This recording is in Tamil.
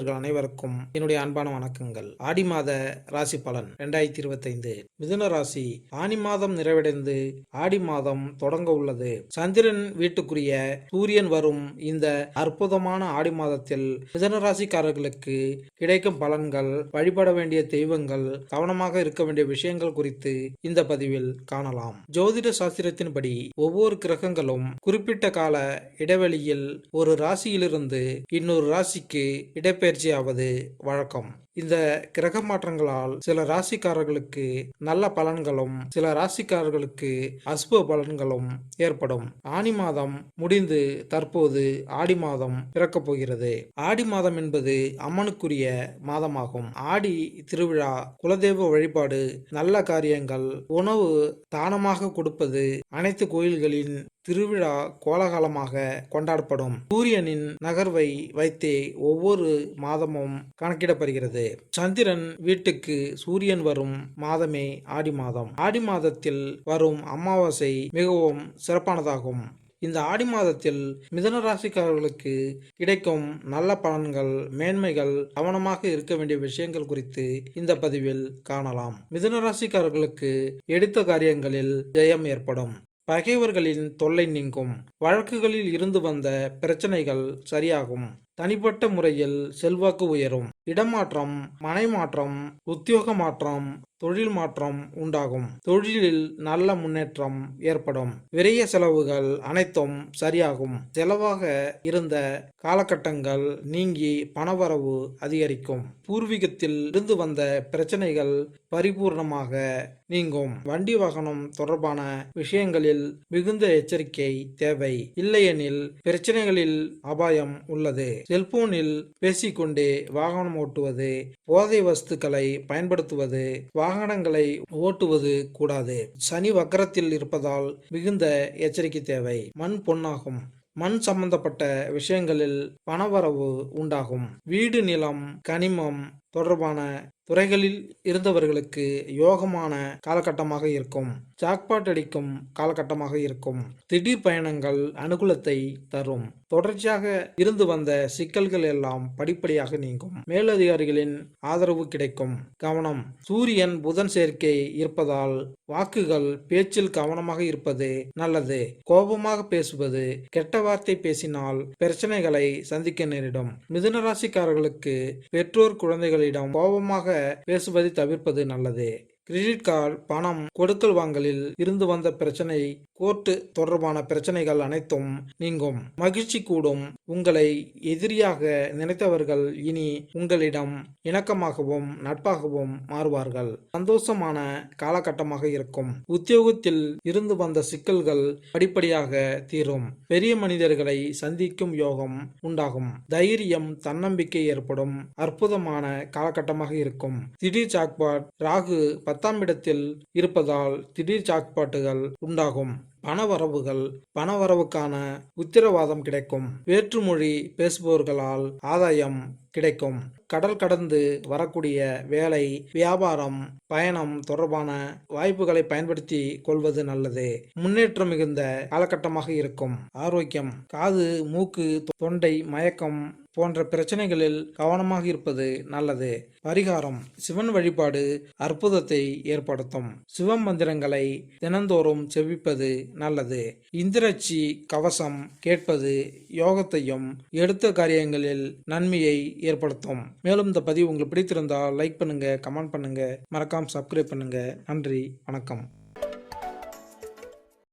அன்பர்கள் அனைவருக்கும் என்னுடைய அன்பான வணக்கங்கள். ஆடி மாத ராசி பலன் ரெண்டாயிரத்தி இருபத்தைந்து. மிதுன ராசி ஆனி மாதம் நிறைவடைந்து ஆடி மாதம் தொடங்க உள்ளது. சந்திரன் வீட்டுக்குரிய சூரியன் வரும் இந்த அற்புதமான ஆடி மாதத்தில் மிதுன ராசிக்காரர்களுக்கு கிடைக்கும் பலன்கள் வழிபட வேண்டிய தெய்வங்கள் கவனமாக இருக்க வேண்டிய விஷயங்கள் குறித்து இந்த பதிவில் காணலாம். ஜோதிட சாஸ்திரத்தின்படி ஒவ்வொரு கிரகங்களும் குறிப்பிட்ட கால இடைவெளியில் ஒரு ராசியிலிருந்து இன்னொரு ராசிக்கு de Warcom. இந்த கிரக மாற்றங்களால் சில ராசிக்காரர்களுக்கு நல்ல பலன்களும் சில ராசிக்காரர்களுக்கு அசுப பலன்களும் ஏற்படும். ஆனி மாதம் முடிந்து தற்போது ஆடி மாதம் பிறக்கப் போகிறது. ஆடி மாதம் என்பது அம்மனுக்குரிய மாதமாகும். ஆடி திருவிழா குலதெய்வ வழிபாடு நல்ல காரியங்கள் உணவு தானமாக கொடுப்பது அனைத்து கோயில்களின் திருவிழா கோலாகலமாக கொண்டாடப்படும். சூரியனின் நகர்வை வைத்தே ஒவ்வொரு மாதமும் கணக்கிடப்படுகிறது. சந்திரன் வீட்டுக்கு சூரியன் வரும் மாதமே ஆடி மாதம். ஆடி மாதத்தில் வரும் அமாவாசை மிகவும் சிறப்பானதாகும். இந்த ஆடி மாதத்தில் மிதன ராசிக்காரர்களுக்கு கிடைக்கும் நல்ல பலன்கள் மேன்மைகள் கவனமாக இருக்க வேண்டிய விஷயங்கள் குறித்து இந்த பதிவில் காணலாம். மிதன ராசிக்காரர்களுக்கு எடுத்த காரியங்களில் ஜெயம் ஏற்படும். பகைவர்களின் தொல்லை நீங்கும். வழக்குகளில் இருந்து வந்த பிரச்சனைகள் சரியாகும். தனிப்பட்ட முறையில் செல்வாக்கு உயரும். இடமாற்றம் மனை மாற்றம் உத்தியோக மாற்றம் தொழில் மாற்றம் உண்டாகும். தொழிலில் நல்ல முன்னேற்றம் ஏற்படும். விரைய செலவுகள் அனைத்தும் சரியாகும். செலவாக இருந்த காலகட்டங்கள் நீங்கி பணவரவு அதிகரிக்கும். பூர்வீகத்தில் இருந்து வந்த பிரச்சனைகள் பரிபூர்ணமாக நீங்கும். வண்டி வாகனம் தொடர்பான விஷயங்களில் மிகுந்த எச்சரிக்கை தேவை. இல்லையெனில் பிரச்சனைகளில் அபாயம் உள்ளது. செல்போனில் பேசிக்கொண்டே வாகனம் ஓட்டுவது போதை வஸ்துக்களை பயன்படுத்துவது வாகனங்களை ஓட்டுவது கூடாது. சனி வக்கரத்தில் இருப்பதால் மிகுந்த எச்சரிக்கை தேவை. மண் பொன்னாகும். மண் சம்பந்தப்பட்ட விஷயங்களில் பணவரவு உண்டாகும். வீடு நிலம் கனிமம் தொடர்பான துறைகளில் இருந்தவர்களுக்கு யோகமான காலகட்டமாக இருக்கும். ஜாக்பாட் அடிக்கும் காலகட்டமாக இருக்கும். திடீர் பயணங்கள் அனுகூலத்தை தரும். தொடர்ச்சியாக இருந்து வந்த சிக்கல்கள் எல்லாம் படிப்படியாக நீங்கும். மேலதிகாரிகளின் ஆதரவு கிடைக்கும். கவனம். சூரியன் புதன் சேர்க்கை இருப்பதால் வாக்குகள் பேச்சில் கவனமாக இருப்பது நல்லது. கோபமாக பேசுவது கெட்ட வார்த்தை பேசினால் பிரச்சனைகளை சந்திக்க நேரிடும். மிதுன ராசிக்காரர்களுக்கு பெற்றோர் மற்றவர்களிடம் கோபமாக பேசுவதை தவிர்ப்பது நல்லது. கிரெடிட் கார்டு பணம் கொடுக்கல் வாங்கலில் இருந்து வந்த பிரச்சனை கோர்ட்டு தொடர்பான பிரச்சனைகள் அனைத்தும் நீங்கும். மகிழ்ச்சி கூடும். உங்களை எதிரியாக நினைத்தவர்கள் இனி உங்களிடம் இணக்கமாகவும் நட்பாகவும் மாறுவார்கள். சந்தோஷமான காலகட்டமாக இருக்கும். உத்தியோகத்தில் இருந்து வந்த சிக்கல்கள் படிப்படியாக தீரும். பெரிய மனிதர்களை சந்திக்கும் யோகம் உண்டாகும். தைரியம் தன்னம்பிக்கை ஏற்படும். அற்புதமான காலகட்டமாக இருக்கும். திடீர் சாக்பாட் ராகு பத்தாம் இடத்தில் இருப்பதால் திடீர் சாக்பாட்டுகள் உண்டாகும். பணவரவுகள் பணவரவுக்கான உத்தரவாதம் கிடைக்கும். வேற்றுமொழி பேசுபவர்களால் ஆதாயம் கிடைக்கும். கடல் கடந்து வரக்கூடிய வேலை வியாபாரம் பயணம் தொடர்பான வாய்ப்புகளை பயன்படுத்தி கொள்வது நல்லது. முன்னேற்றம் மிகுந்த காலகட்டமாக இருக்கும். ஆரோக்கியம் காது மூக்கு தொண்டை மயக்கம் போன்ற பிரச்சனைகளில் கவனமாக இருப்பது நல்லது. பரிகாரம் சிவன் வழிபாடு அற்புதத்தை ஏற்படுத்தும். சிவ மந்திரங்களை தினந்தோறும் செவிப்பது நல்லது. இந்திரச்சி கவசம் கேட்பது யோகத்தையும் எடுத்த காரியங்களில் நன்மையை ஏற்படுத்தும். மேலும் இந்த பதிவு உங்களுக்கு பிடித்திருந்தால் லைக் பண்ணுங்க கமெண்ட் பண்ணுங்க. மறக்காம சப்ஸ்கிரைப் பண்ணுங்க. நன்றி வணக்கம்.